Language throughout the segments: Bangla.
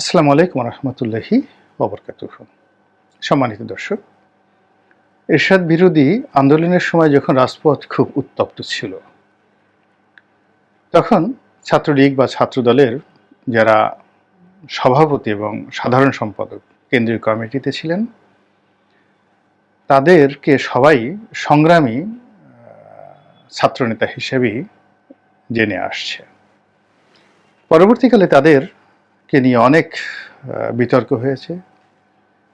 আসসালামু আলাইকুম রহমতুল্লাহি ওবরকাত সম্মানিত দর্শক, এরশাদ বিরোধী আন্দোলনের সময় যখন রাজপথ খুব উত্তপ্ত ছিল, তখন ছাত্রলীগ বা ছাত্রদলের যারা সভাপতি এবং সাধারণ সম্পাদক কেন্দ্রীয় কমিটিতে ছিলেন, তাদেরকে সবাই সংগ্রামী ছাত্রনেতা হিসেবেই জেনে আসছে। পরবর্তীকালে তাদেরকে নিয়ে অনেক বিতর্ক হয়েছে।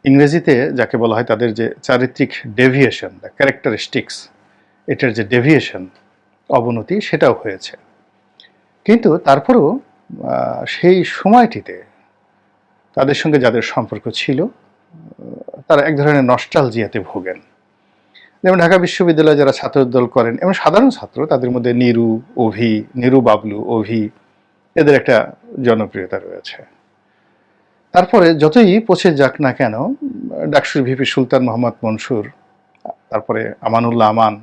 ইংরেজিতে যাকে বলা হয় তাদের যে চারিত্রিক ডেভিয়েশন দ্য ক্যারেক্টারিস্টিক্স এটার যে ডেভিয়েশন অবনতি সেটাও হয়েছে। কিন্তু তারপরেও সেই সময়টিতে তাদের সঙ্গে যাদের সম্পর্ক ছিল তারা এক ধরনের নস্টালজিয়াতে ভোগেন। যেমন ঢাকা বিশ্ববিদ্যালয়ে যারা ছাত্রদল করেন, এবং সাধারণ ছাত্র, তাদের মধ্যে নিরু, অভি, নিরু বাবলু, অভি এদের একটা জনপ্রিয়তা রয়েছে। তারপরে যতই পচে যাক না কেন, ডাকসুর ভিপি সুলতান মোহাম্মদ মনসুর, তারপরে আমানুল্লাহ আমান,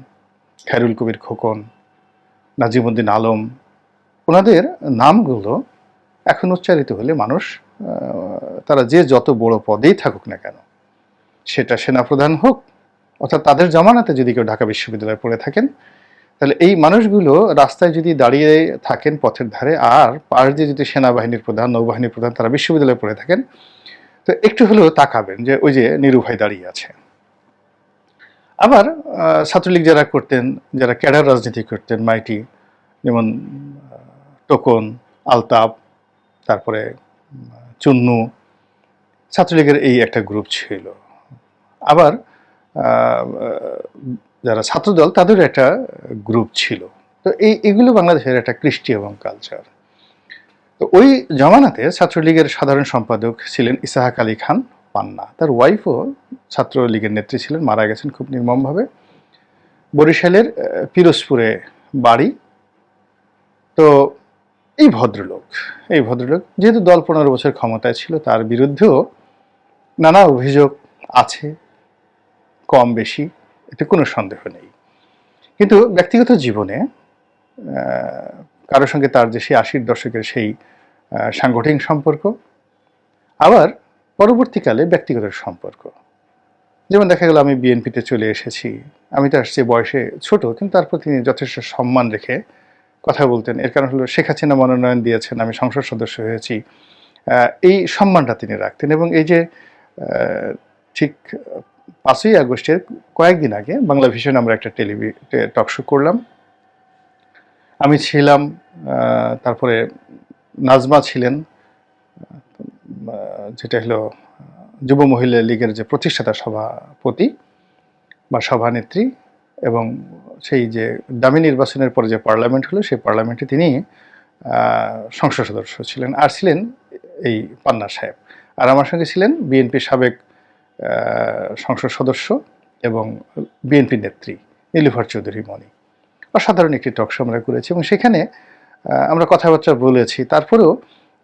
খায়রুল কবির খোকন, নাজিমুদ্দিন আলম, ওনাদের নামগুলো এখন উচ্চারিত হলে মানুষ তারা যে যত বড় পদেই থাকুক না কেন, সেটা সেনাপ্রধান হোক, অর্থাৎ তাদের জমানাতে যদি কেউ ঢাকা বিশ্ববিদ্যালয়ে পড়ে থাকেন তাহলে এই মানুষগুলো রাস্তায় যদি দাঁড়িয়ে থাকেন পথের ধারে, আর পাশ দিয়ে যদি সেনাবাহিনীর প্রধান নৌবাহিনীর প্রধান তারা বিশ্ববিদ্যালয়ে পড়ে থাকেন, তো একটু হলেও তাকাবেন যে ওই যে নিরু ভাই দাঁড়িয়ে আছে। আবার ছাত্রলীগ যারা করতেন, যারা ক্যাডার রাজনীতি করতেন, মাইটি, যেমন টোকন আলতাপ তারপরে, চুন্নু, ছাত্রলীগের এই একটা গ্রুপ ছিল। আবার যারা ছাত্রদল, তাদের একটা গ্রুপ ছিল। তো এই, এগুলো বাংলাদেশের একটা কৃষ্টি এবং কালচার তো ওই জমানাতে ছাত্রলীগের সাধারণ সম্পাদক ছিলেন ইসাহাক আলী খান পান্না। তার ওয়াইফও ছাত্রলীগের নেত্রী ছিলেন, মারা গেছেন খুব নির্মমভাবে। বরিশালের পিরোজপুরে বাড়ি। তো এই ভদ্রলোক এই ভদ্রলোক যেহেতু দল পনেরো বছর ক্ষমতায় ছিল, তার বিরুদ্ধেও নানা অভিযোগ আছে, কম বেশি। এতে কোনো সন্দেহ নেই। কিন্তু ব্যক্তিগত জীবনে কারোর সঙ্গে তার যে সেই আশির দশকের সেই সাংগঠনিক সম্পর্ক, আবার পরবর্তীকালে ব্যক্তিগত সম্পর্ক। যেমন দেখা গেল আমি বিএনপিতে চলে এসেছি, আমি তো আসছি বয়সে ছোট, কিন্তু তারপর তিনি যথেষ্ট সম্মান রেখে কথা বলতেন। এর কারণ হলো শেখ হাসিনা মনোনয়ন দিয়েছেন, আমি সংসদ সদস্য হয়েছি। এই সম্মানটা তিনি রাখতেন এবং এই যে ঠিক পাঁচই আগস্টের কয়েকদিন আগে বাংলা ভিশন আমরা একটা টেলিভি টক শো করলাম। আমি ছিলাম তারপরে নাজমা ছিলেন যেটা হলো যুব মহিলা লীগের যে প্রতিষ্ঠাতা সভাপতি বা সভানেত্রী এবং সেই যে দামি নির্বাচনের পরে যে পার্লামেন্ট হলো, সেই পার্লামেন্টে তিনি সংসদ সদস্য ছিলেন। আর ছিলেন এই পান্না সাহেব। আর আমার সঙ্গে ছিলেন বিএনপি সাবেক সংসদ সদস্য এবং বিএনপি নেত্রী নীলুফার চৌধুরী মণি অসাধারণ একটি টক শো আমরা করেছি এবং সেখানে আমরা কথাবার্তা বলেছি। তারপরেও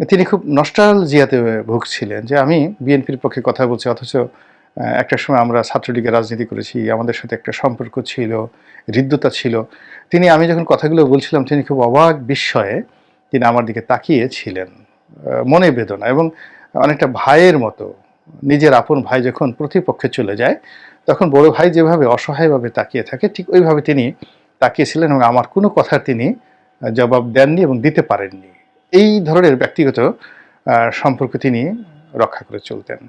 তিনি খুব নষ্টাল জিয়াতে ভুগছিলেন যে আমি বিএনপির পক্ষে কথা বলছি অথচ একটা সময় আমরা ছাত্রলীগের রাজনীতি করেছি আমাদের সাথে একটা সম্পর্ক ছিল হৃদ্যতা ছিল। তিনি আমি যখন কথাগুলো বলছিলাম তিনি খুব অবাক বিস্ময়ে তিনি আমার দিকে তাকিয়েছিলেন আহ, মনে বেদনা এবং অনেকটা ভাইয়ের মতো নিজের আপন ভাই যখন প্রতিপক্ষে চলে যায়, তখন বড় ভাই যেভাবে অসহায়ভাবে তাকিয়ে থাকে, ঠিক ওইভাবে তিনি তাকিয়েছিলেন এবং আমার কোনো কথার তিনি জবাব দেননি এবং দিতে পারেননি। এই ধরনের ব্যক্তিগত সম্পর্ক তিনি রক্ষা করে চলতেন।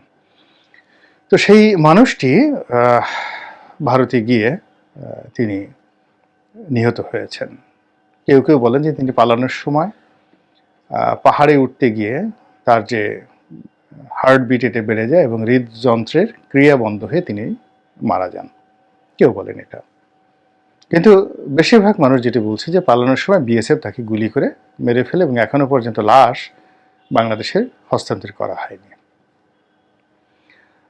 তো সেই মানুষটি ভারতে গিয়ে তিনি নিহত হয়েছেন। কেউ কেউ বলেন যে তিনি পালানোর সময় পাহাড়ে উঠতে গিয়ে তার যে হার্টবিট এটা বেড়ে যায় এবং হৃদযন্ত্রের ক্রিয়া বন্ধ হয়ে তিনি মারা যান। কেউ বলেন এটা। কিন্তু বেশিরভাগ মানুষ যেটি বলছে যে পালানোর সময় বিএসএফ তাকে গুলি করে মেরে ফেলে এবং এখনও পর্যন্ত লাশ বাংলাদেশে হস্তান্তর করা হয়নি।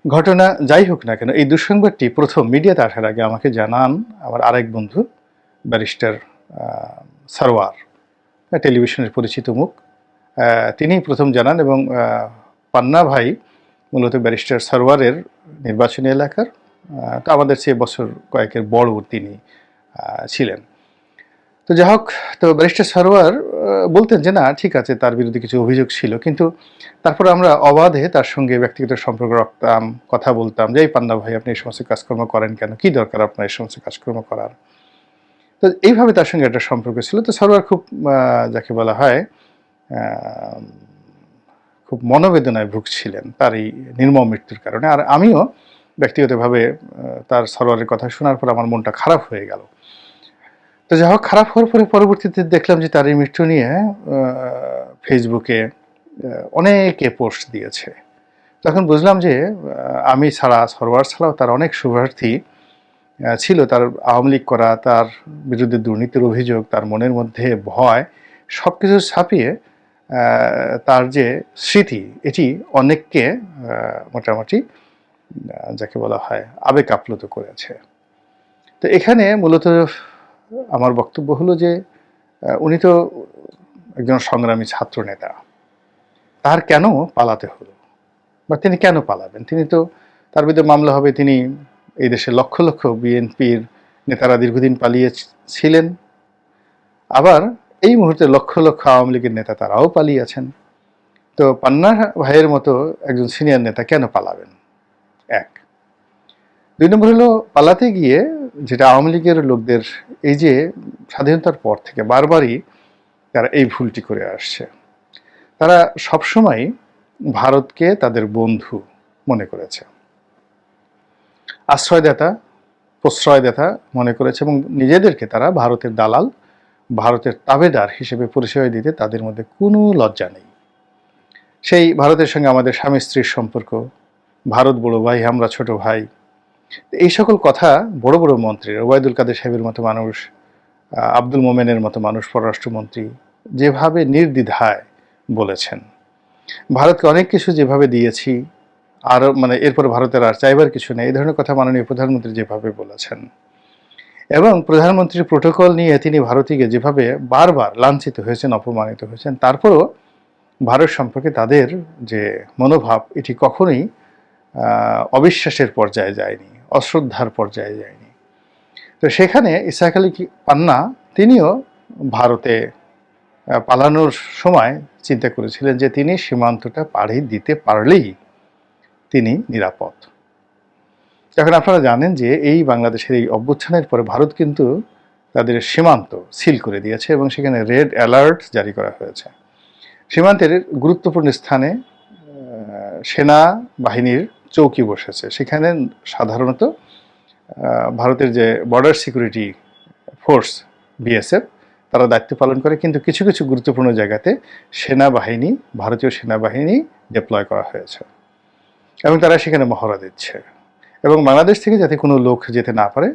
ঘটনা যাই হোক না কেন, এই দুঃসংবাদটি প্রথম মিডিয়াতে আসার আগে আমাকে জানান আমার আরেক বন্ধু, ব্যারিস্টার সারোয়ার, টেলিভিশনের পরিচিত মুখ। তিনিই প্রথম জানান এবং পান্না ভাই মূলত ব্যারিস্টার সারোয়ারের নির্বাচনী এলাকার তো আমাদের চেয়ে বছর কয়েকের বড় তিনি ছিলেন। তো যাই হোক, তো ব্যারিস্টার সরোয়ার বলতেন যে না, ঠিক আছে, তার বিরুদ্ধে কিছু অভিযোগ ছিল, কিন্তু তারপর আমরা অবাধে তার সঙ্গে ব্যক্তিগত সম্পর্ক রাখতাম, কথা বলতাম, যে এই পান্না ভাই, আপনি এই সমস্ত কাজকর্ম করেন কেন? কি দরকার আপনার এই সমস্ত কাজকর্ম করার? তো এইভাবে তার সঙ্গে একটা সম্পর্ক ছিল। তো সরোয়ার খুব যাকে বলা হয় খুব মনোবেদনায় ভুগছিলেন তার এই নির্মম মৃত্যুর কারণে। আর আমিও ব্যক্তিগতভাবে তার সরোয়ারের কথা শোনার পর আমার মনটা খারাপ হয়ে গেল। তো যাই হোক, খারাপ হওয়ার পরে পরবর্তীতে দেখলাম যে তার এই মৃত্যু নিয়ে ফেসবুকে অনেকে পোস্ট দিয়েছে। তখন বুঝলাম যে আমি ছাড়া, সরোয়ার ছাড়াও তার অনেক শুভার্থী ছিল। তার আওয়ামী লীগ করা, তার বিরুদ্ধে দুর্নীতির অভিযোগ, তার মনের মধ্যে ভয় সব কিছু ছাপিয়ে তার যে স্মৃতি, এটি অনেককে মোটামুটি যাকে বলা হয় আবেগ আপ্লুত করেছে। তো এখানে মূলত আমার বক্তব্য হলো যে উনি তো একজন সংগ্রামী ছাত্র নেতা। তার কেন পালাতে হলো? বা তিনি কেন পালাবেন? তিনি তো, তার বিরুদ্ধে মামলা হবে, তিনি এই দেশে লক্ষ লক্ষ বিএনপির নেতারা দীর্ঘদিন পালিয়ে ছিলেন আবার এই মুহূর্তে লক্ষ লক্ষ আওয়ামী লীগের নেতা তারাও পালিয়ে আছেন। তো পান্না ভাইয়ের মতো একজন সিনিয়র নেতা কেন পালাবেন? এক। দুই নম্বর হলো, পালাতে গিয়ে যেটা আওয়ামী লীগের লোকদের এই যে স্বাধীনতার পর থেকে বারবারই তারা এই ভুলটি করে আসছে। তারা সবসময় ভারতকে তাদের বন্ধু মনে করেছে। আশ্রয়দাতা, প্রশ্রয়দাতা মনে করেছে এবং নিজেদেরকে তারা ভারতের দালাল ভারতের তাবেদার হিসেবে পরিচয় দিতে তাদের মধ্যে কোনো লজ্জা নেই। সেই ভারতের সঙ্গে আমাদের স্বামী স্ত্রীর সম্পর্ক, ভারত বড় ভাই, আমরা ছোট ভাই, এই সকল কথা বড় বড় মন্ত্রী ওবায়দুল কাদের সাহেবের মতো মানুষ আব্দুল মোমেনের মতো মানুষ, পররাষ্ট্রমন্ত্রী যেভাবে নির্দ্বিধায় বলেছেন। ভারতকে অনেক কিছু যেভাবে দিয়েছি, আর মানে এরপর ভারতের আর চাইবার কিছু নেই, এই ধরনের কথা মাননীয় প্রধানমন্ত্রী যেভাবে বলেছেন। এবং প্রধানমন্ত্রীর প্রোটোকল নিয়ে তিনি ভারতীকে যেভাবে বারবার লাঞ্ছিত হয়েছেন, অপমানিত হয়েছেন, তারপরও ভারত সম্পর্কে তাদের যে মনোভাব, এটি কখনোই অবিশ্বাসের পর্যায়ে যায়নি, অশ্রদ্ধার পর্যায়ে যায়নি। তো সেখানে ইসাক আলী পান্না, তিনিও ভারতে পালানোর সময় চিন্তা করেছিলেন যে তিনি সীমান্তটা পাড়ি দিতে পারলেই তিনি নিরাপদ। এখন আপনারা জানেন যে এই বাংলাদেশের এই অভ্যুত্থানের পরে ভারত কিন্তু তাদের সীমান্ত সিল করে দিয়েছে এবং সেখানে রেড অ্যালার্ট জারি করা হয়েছে। সীমান্তের গুরুত্বপূর্ণ স্থানে সেনা বাহিনীর চৌকি বসেছে। সেখানে সাধারণত ভারতের যে বর্ডার সিকিউরিটি ফোর্স বিএসএফ তারা দায়িত্ব পালন করে। কিন্তু কিছু কিছু গুরুত্বপূর্ণ জায়গাতে সেনাবাহিনী, ভারতীয় সেনাবাহিনী ডিপ্লয় করা হয়েছে এবং তারা সেখানে মহড়া দিচ্ছে। এবং বাংলাদেশ থেকে যাতে কোনো লোক যেতে না পারে,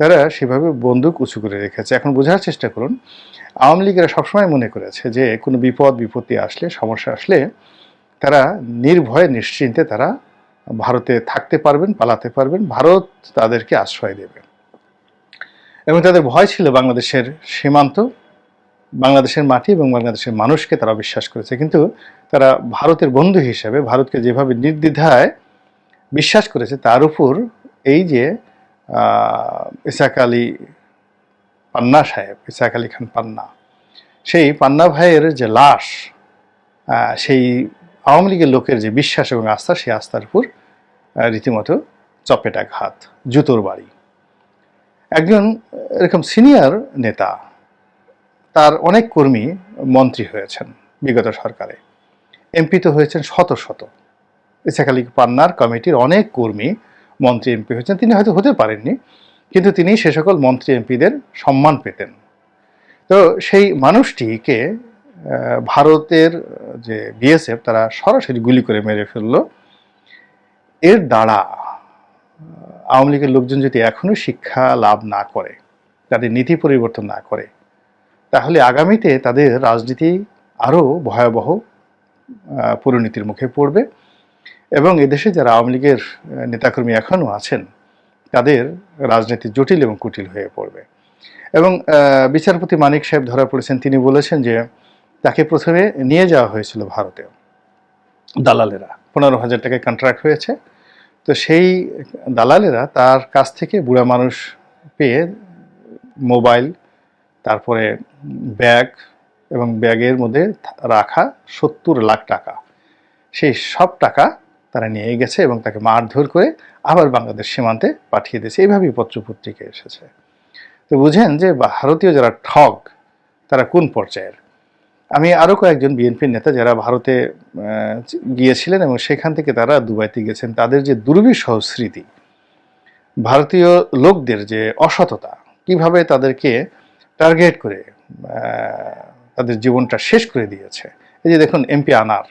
তারা সেভাবে বন্দুক উঁচু করে রেখেছে। এখন বোঝার চেষ্টা করুন, আওয়ামী লীগেরা সবসময় মনে করেছে যে কোনো বিপদ, বিপত্তি আসলে, সমস্যা আসলে তারা নির্ভয়ে, নিশ্চিন্তে তারা ভারতে থাকতে পারবেন, পালাতে পারবেন, ভারত তাদেরকে আশ্রয় দেবে। এবং তাদের ভয় ছিল বাংলাদেশের সীমান্ত, বাংলাদেশের মাটি এবং বাংলাদেশের মানুষকে তারা বিশ্বাস করেছে। কিন্তু তারা ভারতের বন্ধু হিসেবে, ভারতকে যেভাবে নির্দ্বিধায় বিশ্বাস করেছে তার উপর এই যে ইসাক আলী পান্না সাহেব, ইসাক আলী খান পান্না, সেই পান্না ভাইয়ের যে লাশ সেই আওয়ামী লীগের লোকের যে বিশ্বাস এবং আস্থা, সেই আস্থার উপর রীতিমতো চপেটাঘাত জুতোর বাড়ি। একজন এরকম সিনিয়র নেতা, তার অনেক কর্মী মন্ত্রী হয়েছেন বিগত সরকারে। এমপি তো হয়েছেন শত শত। ইসাক পান্নার কমিটির অনেক কর্মী মন্ত্রী এমপি হয়েছেন, তিনি হয়তো হতে পারেননি, কিন্তু তিনি সে সকল মন্ত্রী এমপিদের সম্মান পেতেন। তো সেই মানুষটিকে ভারতের যে বিএসএফ, তারা সরাসরি গুলি করে মেরে ফেলল। এর দ্বারা আওয়ামী লীগের লোকজন যদি এখনও শিক্ষা লাভ না করে, তাদের নীতি পরিবর্তন না করে, তাহলে আগামীতে তাদের রাজনীতি আরও ভয়াবহ পরিণতির মুখে পড়বে। এবং এদেশে যারা আওয়ামী লীগের নেতাকর্মী এখনও আছেন, তাদের রাজনীতি জটিল এবং কুটিল হয়ে পড়বে। এবং বিচারপতি মানিক সাহেব ধরা পড়েছেন, তিনি বলেছেন যে তাকে প্রথমে নিয়ে যাওয়া হয়েছিল ভারতে। দালালেরা, পনেরো হাজার টাকায় কন্ট্রাক্ট হয়েছে। তো সেই দালালেরা তার কাছ থেকে বুড়া মানুষ পেয়ে মোবাইল, তারপরে ব্যাগ এবং ব্যাগের মধ্যে রাখা সত্তর লাখ টাকা। সেই সব টাকা তারা নিয়ে গেছে এবং তাকে মারধর করে আবার বাংলাদেশ সীমান্তে পাঠিয়ে দিয়েছে। এইভাবেই পত্রপত্রিকা এসেছে। তো বুঝেন যে ভারতীয় যারা ঠগ, তারা কোন পর্যায়ের? আমি আরও কয়েকজন বিএনপির নেতা যারা ভারতে গিয়েছিলেন এবং সেখান থেকে তারা দুবাইতে গেছেন, তাদের যে দুর্বিষহ স্মৃতি, ভারতীয় লোকদের যে অসততা, কীভাবে তাদেরকে টার্গেট করে তাদের জীবনটা শেষ করে দিয়েছে। এই যে দেখুন এমপি আনার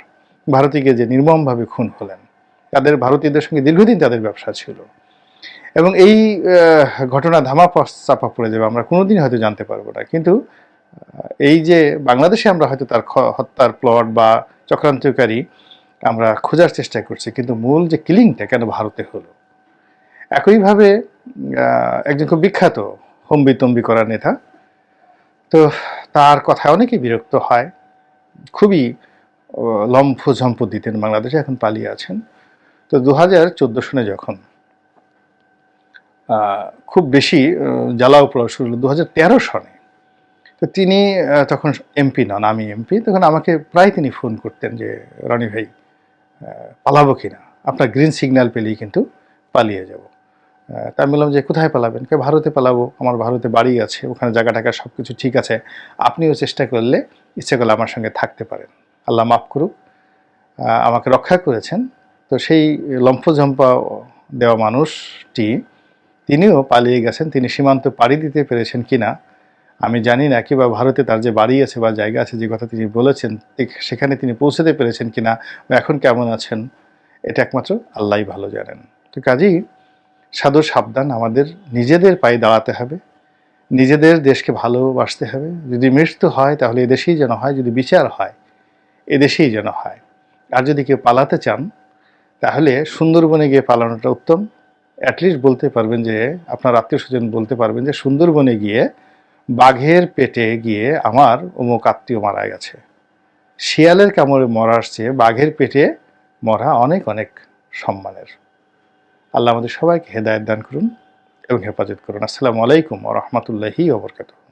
ভারতে গিয়ে যে নির্মমভাবে খুন হলেন তাদের ভারতীয়দের সঙ্গে দীর্ঘদিন তাদের ব্যবসা ছিল। এবং এই ঘটনা ধামা চাপা পড়ে যাবে, আমরা কোনোদিন হয়তো জানতে পারব না। কিন্তু এই যে বাংলাদেশে আমরা হয়তো তার হত্যার প্লট বা চক্রান্তকারী আমরা খোঁজার চেষ্টা করছি, কিন্তু মূল যে কিলিংটা কেন ভারতে হলো? একইভাবে একজন খুব বিখ্যাত হম্বি তম্বি করা নেতা, তো তার কথা অনেকেই বিরক্ত হয়। খুবই লম্ফ ঝম্প দিতেন বাংলাদেশে, এখন পালিয়ে আছেন। তো দু হাজার চোদ্দ সনে যখন খুব বেশি জ্বালাও পড়া শুরু হলো দু হাজার তেরো সনে। তো তিনি তখন এমপি নন, আমি এমপি, তখন আমাকে প্রায় তিনি ফোন করতেন যে, রনি ভাই পালাবো কিনা? আপনার গ্রিন সিগন্যাল পেলেই কিন্তু পালিয়ে যাব। তা আমি বললাম যে, কোথায় পালাবেন? কে, ভারতে পালাবো, আমার ভারতে বাড়ি আছে, ওখানে জায়গা টাকা সব কিছু ঠিক আছে, আপনিও চেষ্টা করলে ইচ্ছে করলে আমার সঙ্গে থাকতে পারেন। আল্লাহ মাফ করুক। আমাকে রক্ষা করেছেন। তো সেই লম্ফঝম্পা দেওয়া মানুষটি, তিনিও পালিয়ে গেছেন, তিনি সীমান্ত পাড়ি দিতে পেরেছেন কিনা, আমি জানি না কিংবা ভারতে তার যে বাড়ি আছে বা জায়গা আছে, যে কথা তিনি বলেছেন সেখানে তিনি পৌঁছতে পেরেছেন কিনা, বা এখন কেমন আছেন, এটা একমাত্র আল্লাহই ভালো জানেন। তো কাজেই সাধুর সাবধান, আমাদের নিজেদের পায়ে দাঁড়াতে হবে, নিজেদের দেশকে ভালোবাসতে হবে। যদি মৃত্যু হয়, তাহলে এদেশেই যেন হয়, যদি বিচার হয়, এদেশেই যেন হয়। আর যদি কেউ পালাতে চান তাহলে সুন্দরবনে গিয়ে পালানোটা উত্তম। অ্যাটলিস্ট বলতে পারবেন যে, আপনার আত্মীয় স্বজন বলতে পারবেন যে, সুন্দরবনে গিয়ে বাঘের পেটে গিয়ে আমার অমুক আত্মীয় মারা গেছে। শিয়ালের কামড়ে মরা আসছে, বাঘের পেটে মরা অনেক অনেক সম্মানের। আল্লাহ আমাদের সবাইকে হেদায়ত দান করুন এবং হেফাজত করুন। আসসালামু আলাইকুম রহমতুল্লাহি ওবরকাতুহ